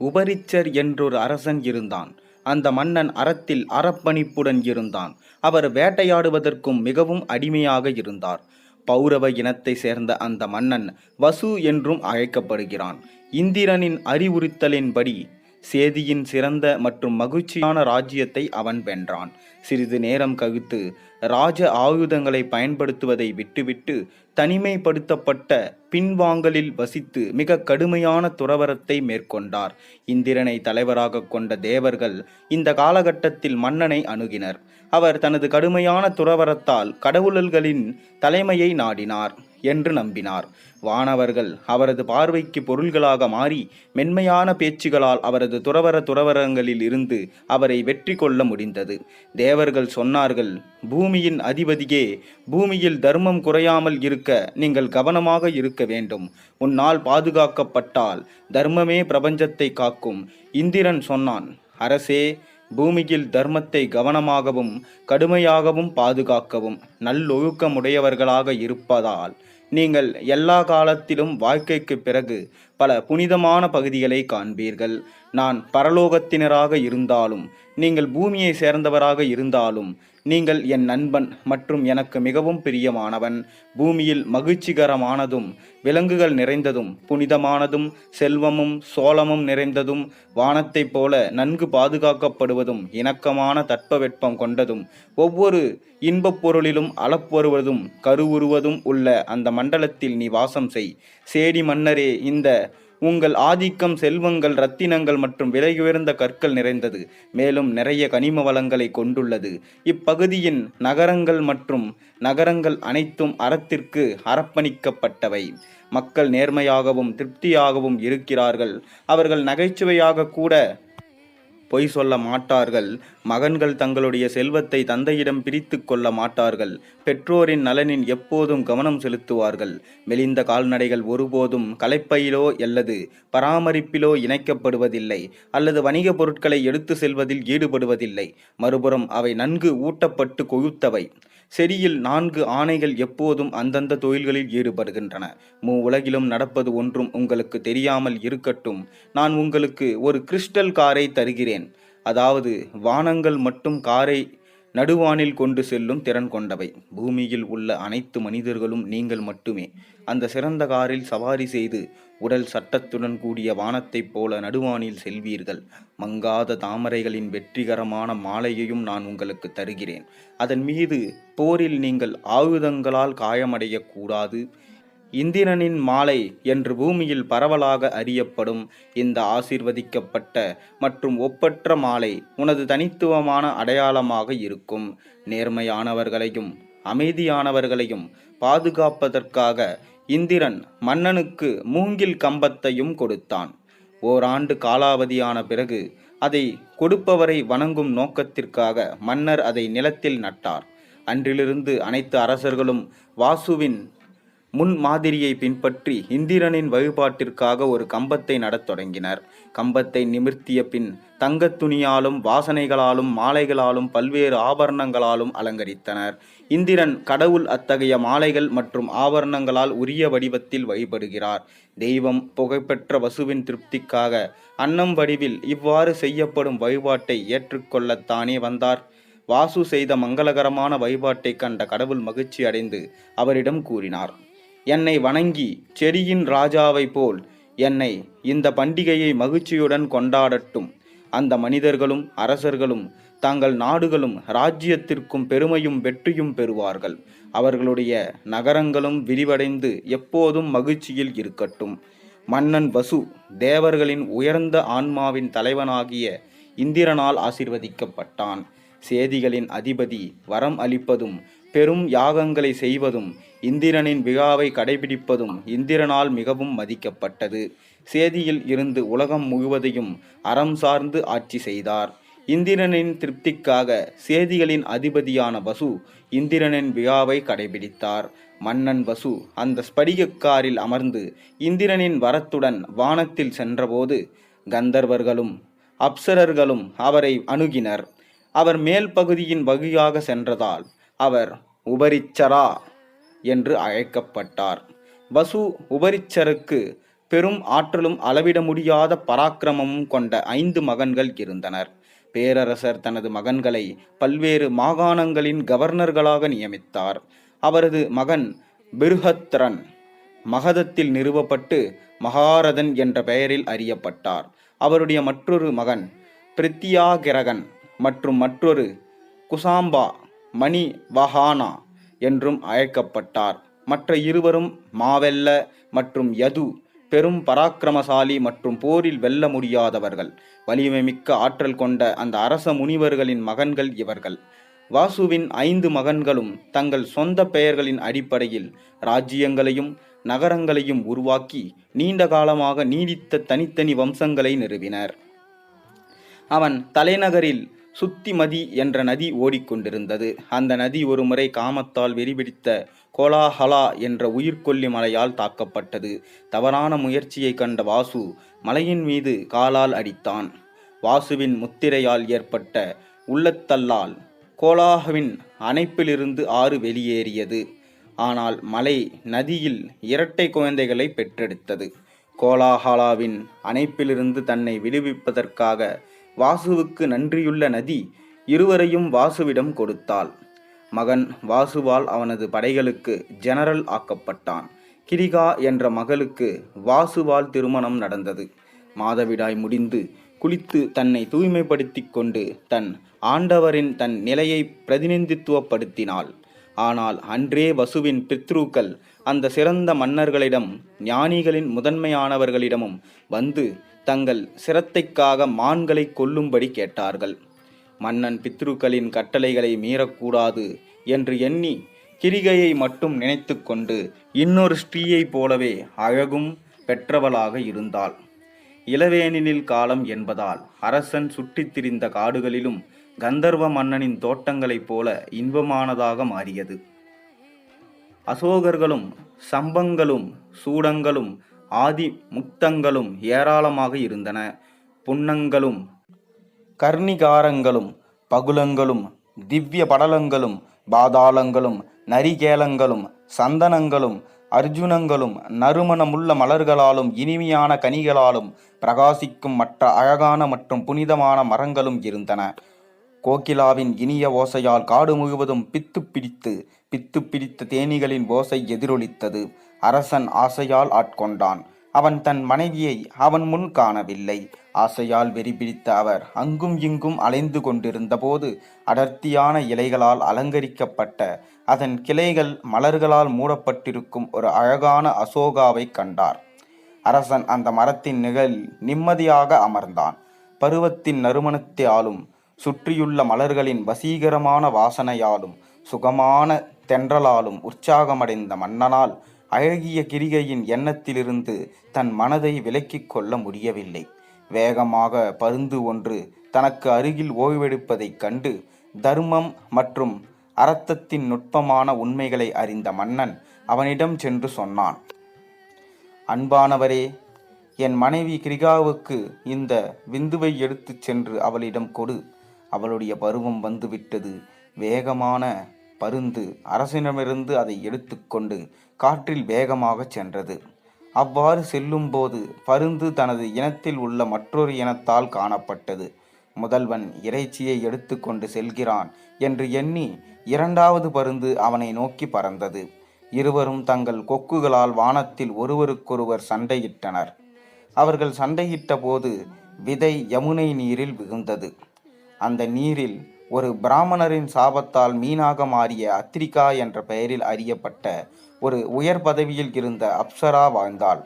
உபரிச்சர் என்றொரு அரசன் இருந்தான். அந்த மன்னன் அறத்தில் அறப்பணிப்புடன் இருந்தான். அவர் வேட்டையாடுவதற்கும் மிகவும் அடிமையாக இருந்தார். பௌரவ இனத்தை சேர்ந்த அந்த மன்னன் வசு என்றும் அழைக்கப்படுகிறான். இந்திரனின் அறிவுறுத்தலின்படி சேதியின் சிறந்த மற்றும் மகிழ்ச்சியான ராஜ்யத்தை அவன் வென்றான். சிறிது நேரம் கழித்து ராஜ ஆயுதங்களை பயன்படுத்துவதை விட்டுவிட்டு தனிமைப்படுத்தப்பட்ட பின்வாங்கலில் வசித்து மிக கடுமையான துறவரத்தை மேற்கொண்டார். இந்திரனை தலைவராக கொண்ட தேவர்கள் இந்த காலகட்டத்தில் மன்னனை அணுகினர். அவர் தனது கடுமையான துறவரத்தால் கடவுளர்களின் தலைமையை நாடினார் என்று நம்பினார். வானவர்கள் அவரது பார்வைக்கு பொருள்களாக மாறி மென்மையான பேச்சுகளால் அவரது துறவர துறவரங்களில் இருந்து அவரை வெற்றி கொள்ள முடிந்தது. தேவர்கள் சொன்னார்கள் பூமியின் அதிபதியே பூமியில் தர்மம் குறையாமல் இருக்க நீங்கள் கவனமாக இருக்க வேண்டும். உன்னால் பாதுகாக்கப்பட்டால் தர்மமே பிரபஞ்சத்தை காக்கும். இந்திரன் சொன்னான் அரசே பூமியில் தர்மத்தை கவனமாகவும் கடுமையாகவும் பாதுகாக்கவும் நல்லொழுக்கமுடையவர்களாக இருப்பதால் நீங்கள் எல்லா காலத்திலும் வாழ்க்கைக்கு பிறகு பல புனிதமான பகுதிகளை காண்பீர்கள். நான் பரலோகத்தினராக இருந்தாலும் நீங்கள் பூமியை சேர்ந்தவராக இருந்தாலும் நீங்கள் என் நண்பன் மற்றும் எனக்கு மிகவும் பிரியமானவன். பூமியில் மகிழ்ச்சிகரமானதும் விலங்குகள் நிறைந்ததும் புனிதமானதும் செல்வமும் சோளமும் நிறைந்ததும் வானத்தைப் போல நன்கு பாதுகாக்கப்படுவதும் இணக்கமான தட்பவெப்பம் கொண்டதும் ஒவ்வொரு இன்பப் பொருளிலும் அளப்பொருவதும் கருவுருவதும் உள்ள அந்த மண்டலத்தில் நீ வாசம் செய். சேடி மன்னரே இந்த உங்கள் ஆதிக்கம் செல்வங்கள் ரத்தினங்கள் மற்றும் விலையுயர்ந்த கற்கள் நிறைந்தது. மேலும் நிறைய கனிம வளங்களை கொண்டுள்ளது. இப்பகுதியின் நகரங்கள் மற்றும் நகரங்கள் அனைத்தும் அறத்திற்கு அறப்பணிக்கப்பட்டவை மக்கள் நேர்மையாகவும் திருப்தியாகவும் இருக்கிறார்கள். அவர்கள் நகைச்சுவையாக கூட பொய் சொல்ல மாட்டார்கள். மகன்கள் தங்களுடைய செல்வத்தை தந்தையிடம் பிரித்து கொள்ள மாட்டார்கள். பெற்றோரின் நலனின் எப்போதும் கவனம் செலுத்துவார்கள். மெலிந்த கால்நடைகள் ஒருபோதும் கலைப்பையிலோ அல்லது பராமரிப்பிலோ இணைக்கப்படுவதில்லை அல்லது வணிக பொருட்களை எடுத்து செல்வதில் ஈடுபடுவதில்லை. மறுபுறம் அவை நன்கு ஊட்டப்பட்டு கொழுத்தவை. செடியில் நான்கு ஆணைகள் எப்போதும் அந்தந்த தொழில்களில் ஈடுபடுகின்றன. மூ உலகிலும் நடப்பது ஒன்றும் உங்களுக்கு தெரியாமல் இருக்கட்டும். நான் உங்களுக்கு ஒரு கிறிஸ்டல் காரை தருகிறேன். அதாவது வானங்கள் மட்டும் காரை நடுவானில் கொண்டு செல்லும் திறன் கொண்டவை. பூமியில் உள்ள அனைத்து மனிதர்களும் நீங்கள் மட்டுமே. அந்த சிறந்த காரில் சவாரி செய்து உடல் சட்டத்துடன் கூடிய வானத்தைப் போல நடுவானில் செல்வீர்கள். மங்காத தாமரைகளின் வெற்றிகரமான மாலையையும் நான் உங்களுக்கு தருகிறேன். அதன் மீது போரில் நீங்கள் ஆயுதங்களால் காயமடையக்கூடாது இந்திரனின் மாலை என்று பூமியில் பரவலாக அறியப்படும் இந்த ஆசிர்வதிக்கப்பட்ட மற்றும் ஒப்பற்ற மாலை உனது தனித்துவமான அடையாளமாக இருக்கும். நேர்மையானவர்களையும் அமைதியானவர்களையும் பாதுகாப்பதற்காக இந்திரன் மன்னனுக்கு மூங்கில் கம்பத்தையும் கொடுத்தான். ஓராண்டு காலாவதியான பிறகு அதை கொடுப்பவரை வணங்கும் நோக்கத்திற்காக மன்னர் அதை நிலத்தில் நட்டார். அன்றிலிருந்து அனைத்து அரசர்களும் வாசுவின் முன் மாதிரியை பின்பற்றி இந்திரனின் வழிபாட்டிற்காக ஒரு கம்பத்தை நடத் தொடங்கினர். கம்பத்தை நிமிர்த்திய பின் தங்கத் துணியாலும் வாசனைகளாலும் மாலைகளாலும் பல்வேறு ஆபரணங்களாலும் அலங்கரித்தனர். இந்திரன் கடவுள் அத்தகைய மாலைகள் மற்றும் ஆபரணங்களால் உரிய வடிவத்தில் வழிபடுகிறார். தெய்வம் புகழ்பெற்ற வசுவின் திருப்திக்காக அன்னம் வடிவில் இவ்வாறு செய்யப்படும் வழிபாட்டை ஏற்றுக்கொள்ளத்தானே வந்தார். வாசு செய்த மங்களகரமான வழிபாட்டைக் கண்ட கடவுள் மகிழ்ச்சி அடைந்து அவரிடம் கூறினார். என்னை வணங்கி செடியின் ராஜாவைப் போல் என்னை இந்த பண்டிகையை மகிழ்ச்சியுடன் கொண்டாடட்டும். அந்த மனிதர்களும் அரசர்களும் தங்கள் நாடுகளும் ராஜ்யத்திற்கும் பெருமையும் வெற்றியும் பெறுவார்கள். அவர்களுடைய நகரங்களும் விரிவடைந்து எப்போதும் மகிழ்ச்சியில் இருக்கட்டும். மன்னன் வசு தேவர்களின் உயர்ந்த ஆன்மாவின் தலைவனாகிய இந்திரனால் ஆசிர்வதிக்கப்பட்டான். சேதிகளின் அதிபதி வரம் அளிப்பதும் பெரும் யாகங்களை செய்வதும் இந்திரனின் விழாவை கடைபிடிப்பதும் இந்திரனால் மிகவும் மதிக்கப்பட்டது. சேதியில் இருந்து உலகம் முழுவதையும் அறம் சார்ந்து ஆட்சி செய்தார். இந்திரனின் திருப்திக்காக சேதிகளின் அதிபதியான வசு இந்திரனின் விழாவை கடைபிடித்தார். மன்னன் வசு அந்த ஸ்படிகக்காரில் அமர்ந்து இந்திரனின் வரத்துடன் வானத்தில் சென்றபோது கந்தர்வர்களும் அப்சரர்களும் அவரை அணுகினர். அவர் மேல் பகுதியின் வகையாக சென்றதால் அவர் உபரிச்சரா என்று அழைக்கப்பட்டார். வசு உபரிச்சருக்கு பெரும் ஆற்றலும் அளவிட முடியாத பராக்கிரமமும் கொண்ட ஐந்து மகன்கள் இருந்தனர். பேரரசர் தனது மகன்களை பல்வேறு மாகாணங்களின் கவர்னர்களாக நியமித்தார். அவரது மகன் பிருஹத்ரன் மகதத்தில் நிறுவப்பட்டு மகாரதன் என்ற பெயரில் அறியப்பட்டார். அவருடைய மற்றொரு மகன் பிரித்தியாகிரகன் மற்றும் மற்றொரு குசாம்பா மணி வஹானா என்றும் அழைக்கப்பட்டார். மற்ற இருவரும் மாவெல்ல மற்றும் யது பெரும் பராக்கிரமசாலி மற்றும் போரில் வெல்ல முடியாதவர்கள். வலிமை மிக்க ஆற்றல் கொண்ட அந்த அரச முனிவர்களின் மகன்கள் இவர்கள். வாசுவின் ஐந்து மகன்களும் தங்கள் சொந்த பெயர்களின் அடிப்படையில் ராஜ்யங்களையும் நகரங்களையும் உருவாக்கி நீண்ட காலமாக நீடித்த தனித்தனி வம்சங்களை நிறுவினர். அவன் தலைநகரில் சுத்திமதி என்ற நதி ஓடிக்கொண்டிருந்தது. அந்த நதி ஒருமுறை காமத்தால் வெறிபிடித்த கோலாஹலா என்ற உயிர்கொல்லி மலையால் தாக்கப்பட்டது. தவறான முயற்சியை கண்ட வாசு மலையின் மீது காலால் அடித்தான். வாசுவின் முத்திரையால் ஏற்பட்ட உள்ளத்தல்லால் கோலாஹவின் அணைப்பிலிருந்து ஆறு வெளியேறியது. ஆனால் மலை நதியில் இரட்டை குழந்தைகளை பெற்றெடுத்தது. கோலாஹலாவின் அணைப்பிலிருந்து தன்னை விடுவிப்பதற்காக வாசுவுக்கு நன்றியுள்ள நதி இருவரையும் வாசுவிடம் கொடுத்தாள். மகன் வாசுவால் அவனது படைகளுக்கு ஜெனரல் ஆக்கப்பட்டான். கிரிகா என்ற மகளுக்கு வாசுவால் திருமணம் நடந்தது. மாதவிடாய் முடிந்து குளித்து தன்னை தூய்மைப்படுத்தி கொண்டு தன் ஆண்டவரின் தன் நிலையை பிரதிநிதித்துவப்படுத்தினாள். ஆனால் அன்றே வசுவின் பித்ருக்கள் அந்த சிறந்த மன்னர்களிடம் ஞானிகளின் முதன்மையானவர்களிடமும் வந்து தங்கள் சிரத்தைக்காக மான்களை கொல்லும்படி கேட்டார்கள். மன்னன் பித்ருக்களின் கட்டளைகளை மீறக்கூடாது என்று எண்ணி கிரிகையை மட்டும் நினைத்து கொண்டு இன்னொரு ஸ்ரீயைப் போலவே அழகும் பெற்றவளாக இருந்தாள். இளவேனினில் காலம் என்பதால் அரசன் சுற்றித் திரிந்த காடுகளிலும் கந்தர்வ மன்னனின் தோட்டங்களைப் போல இன்பமானதாக மாறியது. அசோகர்களும் சம்பங்களும் சூடங்களும் ஆதி முக்தங்களும் ஏராளமாக இருந்தன. புன்னங்களும் கர்ணிகாரங்களும் பகுலங்களும் திவ்ய படலங்களும் பாதாளங்களும் நரிகேலங்களும் சந்தனங்களும் அர்ஜுனங்களும் நறுமணமுள்ள மலர்களாலும் இனிமையான கனிகளாலும் பிரகாசிக்கும் மற்ற அழகான மற்றும் புனிதமான மரங்களும் இருந்தன. கோகிலாவின் இனிய ஓசையால் காடு முழுவதும் பித்து பிடித்து பித்து பிடித்த தேனீகளின் ஓசை எதிரொலித்தது. அரசன் ஆசையால் ஆட்கொண்டான். அவன் தன் மனைவியை அவன் முன் காணவில்லை. ஆசையால் வெறி பிடித்த அவர் அங்கும் இங்கும் அலைந்து கொண்டிருந்தபோது அடர்த்தியான இலைகளால் அலங்கரிக்கப்பட்ட அதன் கிளைகள் மலர்களால் மூடப்பட்டிருக்கும் ஒரு அழகான அசோகாவை கண்டார். அரசன் அந்த மரத்தின் நிகழ் நிம்மதியாக அமர்ந்தான். பருவத்தின் நறுமணத்தாலும் சுற்றியுள்ள மலர்களின் வசீகரமான வாசனையாலும் சுகமான தென்றலாலும் உற்சாகமடைந்த மன்னனால் அழகிய கிரிகையின் எண்ணத்திலிருந்து தன் மனதை விலக்கிக் கொள்ள முடியவில்லை. வேகமாக பருந்து ஒன்று தனக்கு அருகில் ஓய்வெடுப்பதைக் கண்டு தர்மம் மற்றும் அரத்தத்தின் நுட்பமான உண்மைகளை அறிந்த மன்னன் அவனிடம் சென்று சொன்னான் அன்பானவரே என் மனைவி கிரிகாவுக்கு இந்த விந்துவை எடுத்துச் சென்று அவளிடம் கொடு. அவளுடைய பருவம் வந்துவிட்டது. வேகமான பருந்து. அரசனிடமிருந்து அதை எடுத்துக்கொண்டு காற்றில் வேகமாகச் சென்றது. அவ்வாறு செல்லும்போது பருந்து தனது இனத்தில் உள்ள மற்றொரு இனத்தால் காணப்பட்டது. முதல்வன் இறைச்சியை எடுத்துக்கொண்டு செல்கிறான் என்று எண்ணி இரண்டாவது பருந்து அவனை நோக்கி பறந்தது. இருவரும் தங்கள் கொக்குகளால் வானத்தில் ஒருவருக்கொருவர் சண்டையிட்டனர். அவர்கள் சண்டையிட்ட போது விதை யமுனை நீரில் விழுந்தது. அந்த நீரில் ஒரு பிராமணரின் சாபத்தால் மீனாக மாறிய அத்திரிகா என்ற பெயரில் அறியப்பட்ட ஒரு உயர் பதவியில் இருந்த அப்சரா வாழ்ந்தாள்.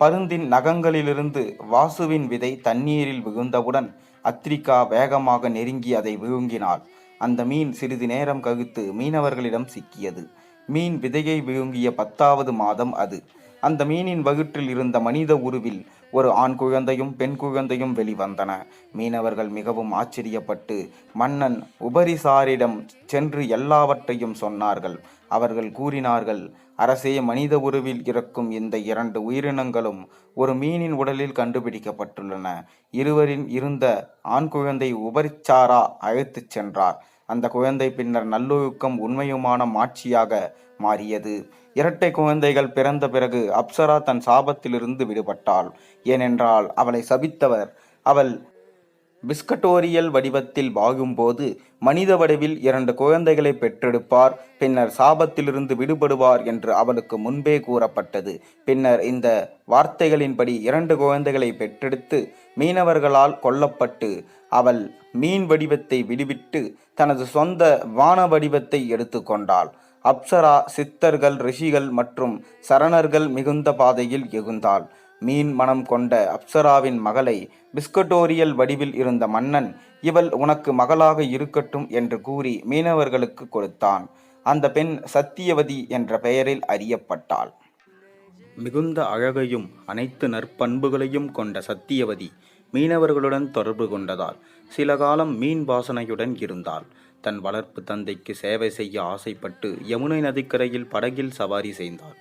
பருந்தின் நகங்களிலிருந்து வாசுவின் விதை தண்ணீரில் விழுந்தவுடன் அத்திரிக்கா வேகமாக நெருங்கி அதை விழுங்கினாள். அந்த மீன் சிறிது நேரம் கழித்து மீனவர்களிடம் சிக்கியது. மீன் விதையை விழுங்கிய பத்தாவது மாதம் அது. அந்த மீனின் வகுற்றில் இருந்த மனித உருவில் ஒரு ஆண் குழந்தையும் பெண் குழந்தையும் வெளிவந்தன. மீனவர்கள் மிகவும் ஆச்சரியப்பட்டு மன்னன் உபரிசாரிடம் சென்று எல்லாவற்றையும் சொன்னார்கள். அவர்கள் கூறினார்கள் அரசே மனித உருவில் இருக்கும் இந்த இரண்டு உயிரினங்களும் ஒரு மீனின் உடலில் கண்டுபிடிக்கப்பட்டுள்ளன. இருவரின் இருந்த ஆண் குழந்தை உபரிச்சாரா? அழைத்துச் சென்றார். அந்த குழந்தை பின்னர் நல்லொழுக்கம் உண்மையுமான மாட்சியாக மாறியது. இரட்டை குழந்தைகள் பிறந்த பிறகு அப்சரா தன் சாபத்திலிருந்து விடுபட்டாள். ஏனென்றால் அவளை சபித்தவர் அவள் பிஸ்கட்டோரியல் வடிவத்தில் வாகும்போது மனித வடிவில் இரண்டு குழந்தைகளை பெற்றெடுப்பார் பின்னர் சாபத்திலிருந்து விடுபடுவார் என்று அவளுக்கு முன்பே கூறப்பட்டது. பின்னர் இந்த வார்த்தைகளின்படி இரண்டு குழந்தைகளை பெற்றெடுத்து மீனவர்களால் கொல்லப்பட்டு அவள் மீன் வடிவத்தை விடுவிட்டு தனது சொந்த வான வடிவத்தை எடுத்துக்கொண்டாள். அப்சரா சித்தர்கள் ரிஷிகள் மற்றும் சரணர்கள் மிகுந்த பாதையில் எகுந்தாள். மீன் மனம் கொண்ட அப்சராவின் மகளை பிஸ்கட்டோரியல் வடிவில் இருந்த மன்னன் இவள் உனக்கு மகளாக இருக்கட்டும் என்று கூறி மீனவர்களுக்கு கொடுத்தான். அந்த பெண் சத்தியவதி என்ற பெயரில் அறியப்பட்டாள். மிகுந்த அழகையும் அனைத்து நற்பண்புகளையும் கொண்ட சத்தியவதி மீனவர்களுடன் தொடர்பு கொண்டதால் சில காலம் மீன் வாசனையுடன் இருந்தாள். தன் வளர்ப்பு தந்தைக்கு சேவை செய்ய ஆசைப்பட்டு யமுனை நதிக்கரையில் படகில் சவாரி செய்தார்.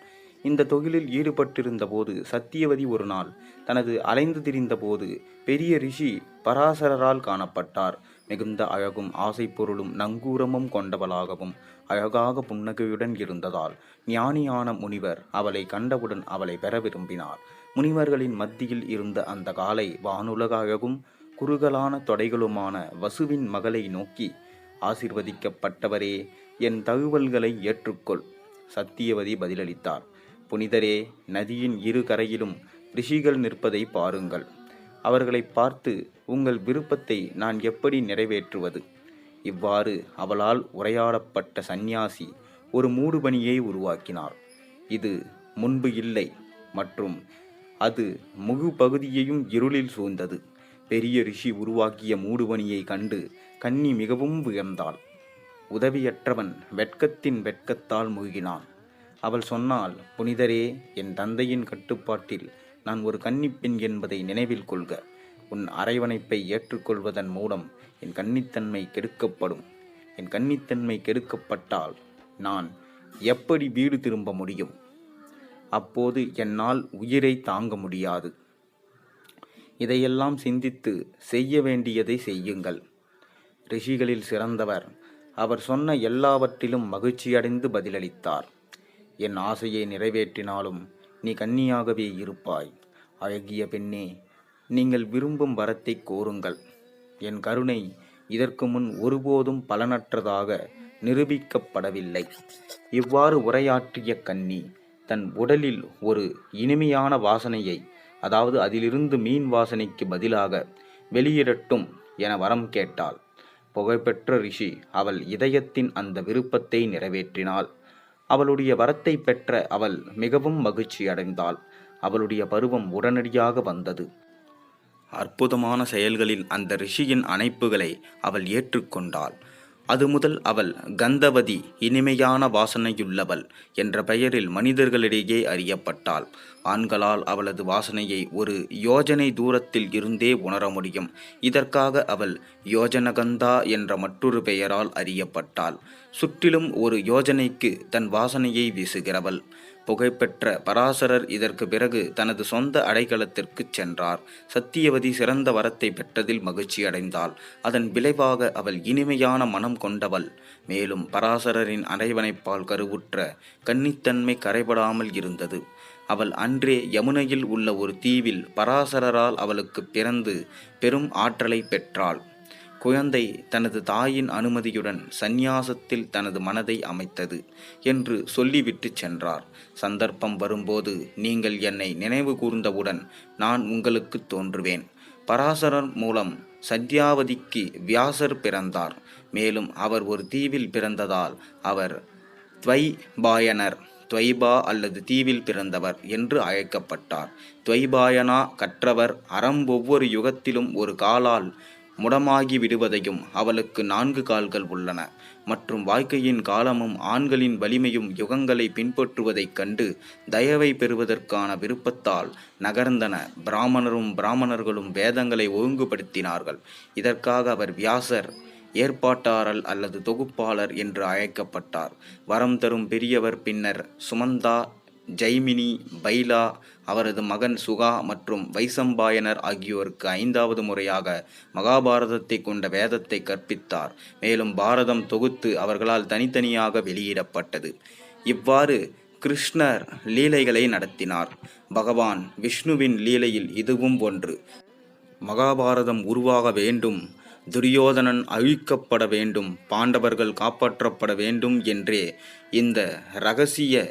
இந்த தொழிலில் ஈடுபட்டிருந்த போது சத்தியவதி ஒரு நாள் தனது அலைந்து திரிந்தபோது பெரிய ரிஷி பராசரரால் காணப்பட்டார். மிகுந்த அழகும் ஆசை பொருளும் நங்கூரமும் கொண்டவளாகவும் அழகாக புன்னகையுடன் இருந்ததால் ஞானியான முனிவர் அவளை கண்டவுடன் அவளை பெற விரும்பினார். முனிவர்களின் மத்தியில் இருந்த அந்த காலை வானுலக அழகும் குறுகலான தொடைகளுமான வசுவின் மகளை நோக்கி ஆசிர்வதிக்கப்பட்டவரே என் தகவல்களை ஏற்றுக்கொள். சத்தியவதி பதிலளித்தார். புனிதரே நதியின் இரு கரையிலும் ரிஷிகள் நிற்பதை பாருங்கள். அவர்களை பார்த்து உங்கள் விருப்பத்தை நான் எப்படி நிறைவேற்றுவது? இவ்வாறு அவளால் உரையாடப்பட்ட சந்நியாசி ஒரு மூடுபனியை உருவாக்கினார். இது முன்பு இல்லை மற்றும் அது முழு பகுதியையும் இருளில் சூழ்ந்தது. பெரிய ரிஷி உருவாக்கிய மூடுபனியை கண்டு கன்னி மிகவும் வியந்தாள். உதவியற்றவன் வெட்கத்தின் வெட்கத்தால் மூழ்கினான். அவள் சொன்னால் புனிதரே என் தந்தையின் கட்டுப்பாட்டில் நான் ஒரு கன்னிப்பெண் என்பதை நினைவில் கொள்க. உன் அரைவணைப்பை ஏற்றுக்கொள்வதன் மூலம் என் கன்னித்தன்மை கெடுக்கப்படும். என் கன்னித்தன்மை கெடுக்கப்பட்டால் நான் எப்படி வீடு திரும்ப முடியும்? அப்போது என்னால் உயிரை தாங்க முடியாது. இதையெல்லாம் சிந்தித்து செய்ய வேண்டியதை செய்யுங்கள். ரிஷிகளில் சிறந்தவர். அவர் சொன்ன எல்லாவற்றிலும் மகிழ்ச்சியடைந்து பதிலளித்தார். என் ஆசையை நிறைவேற்றினாலும் நீ கன்னியாகவே இருப்பாய். அழகிய பெண்ணே நீங்கள் விரும்பும் வரத்தை கோருங்கள். என் கருணை இதற்கு முன் ஒருபோதும் பலனற்றதாக நிரூபிக்கப்படவில்லை. இவ்வாறு உரையாற்றிய கன்னி தன் உடலில் ஒரு இனிமையான வாசனையை அதாவது அதிலிருந்து மீன் வாசனைக்கு பதிலாக வெளியிடட்டும் என வரம் கேட்டாள். புகழ்பெற்ற ரிஷி அவள் இதயத்தின் அந்த விருப்பத்தை நிறைவேற்றினாள். அவளுடைய வரத்தை பெற்ற அவள் மிகவும் மகிழ்ச்சி அடைந்தாள். அவளுடைய பருவம் உடனடியாக வந்தது. அற்புதமான செயல்களில் அந்த ரிஷியின் அணைப்புகளை அவள் ஏற்றுக்கொண்டாள். அது முதல் அவள் கந்தவதி இனிமையான வாசனையுள்ளவள் என்ற பெயரில் மனிதர்களிடையே அறியப்பட்டாள். ஆண்களால் அவளது வாசனையை ஒரு யோஜனை தூரத்தில் இருந்தே உணர முடியும். இதற்காக அவள் யோஜனகந்தா என்ற மற்றொரு பெயரால் அறியப்பட்டாள். சுற்றிலும் ஒரு யோஜனைக்கு தன் வாசனையை வீசுகிறவள். புகைப்பெற்ற பராசரர் இதற்கு பிறகு தனது சொந்த அடைக்கலத்திற்குச் சென்றார். சத்தியவதி சிறந்த வரத்தை பெற்றதில் மகிழ்ச்சி அடைந்தாள். அதன் விளைவாக அவள் இனிமையான மனம் கொண்டவள். மேலும் பராசரரின் அரைவணைப்பால் கருவுற்ற கன்னித்தன்மை கரைபடாமல் இருந்தது. அவள் அன்றே யமுனையில் உள்ள ஒரு தீவில் பராசரரால் அவளுக்கு பிறந்து பெரும் ஆற்றலை பெற்றாள். குழந்தை தனது தாயின் அனுமதியுடன் சந்நியாசத்தில் தனது மனதை அமைத்தது என்று சொல்லிவிட்டு சென்றார். சந்தர்ப்பம் வரும்போது நீங்கள் என்னை நினைவு கூர்ந்தவுடன் நான் உங்களுக்கு தோன்றுவேன். பராசரர் மூலம் சத்யாவதிக்கு வியாசர் பிறந்தார். மேலும் அவர் ஒரு தீவில் பிறந்ததால் அவர் துவைபாயனர் துவைபா அல்லது தீவில் பிறந்தவர் என்று அழைக்கப்பட்டார். துவைபாயனா கற்றவர் அறம் ஒவ்வொரு யுகத்திலும் ஒரு காலால் முடமாகி விடுவதையும் அவளுக்கு நான்கு கால்கள் உள்ளன. மற்றும் வாழ்க்கையின் காலமும் ஆண்களின் வலிமையும் யுகங்களை பின்பற்றுவதைக் கண்டு தயவை பெறுவதற்கான விருப்பத்தால் நகர்ந்தன. பிராமணரும் பிராமணர்களும் வேதங்களை ஒழுங்குபடுத்தினார்கள். இதற்காக அவர் வியாசர் ஏற்பாட்டாரல் அல்லது தொகுப்பாளர் என்று அழைக்கப்பட்டார். வரம் தரும் பெரியவர் பின்னர் சுமந்தா ஜெய்மினி பைலா அவரது மகன் சுகா மற்றும் வைசம்பாயனர் ஆகியோருக்கு ஐந்தாவது முறையாக மகாபாரதத்தை கொண்ட வேதத்தை கற்பித்தார். மேலும் பாரதம் தொகுத்து அவர்களால் தனித்தனியாக வெளியிடப்பட்டது. இவ்வாறு கிருஷ்ணர் லீலைகளை நடத்தினார். பகவான் விஷ்ணுவின் லீலையில் இதுவும் ஒன்று. மகாபாரதம் உருவாக வேண்டும் துரியோதனன் அழிக்கப்பட வேண்டும் பாண்டவர்கள் காப்பாற்றப்பட வேண்டும் என்றே இந்த ரகசிய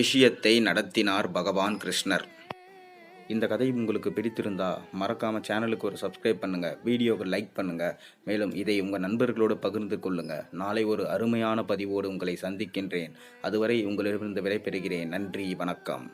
விஷயத்தை நடத்தினார் பகவான் கிருஷ்ணர். இந்த கதை உங்களுக்கு பிடித்திருந்தா மறக்காம சேனலுக்கு ஒரு சப்ஸ்கிரைப் பண்ணுங்கள் வீடியோவை லைக் பண்ணுங்கள் மேலும் இதை உங்கள் நண்பர்களோடு பகிர்ந்து கொள்ளுங்கள் நாளை ஒரு அருமையான பதிவோடு உங்களை சந்திக்கின்றேன். அதுவரை உங்களிடமிருந்து விடைபெறுகிறேன். நன்றி வணக்கம்.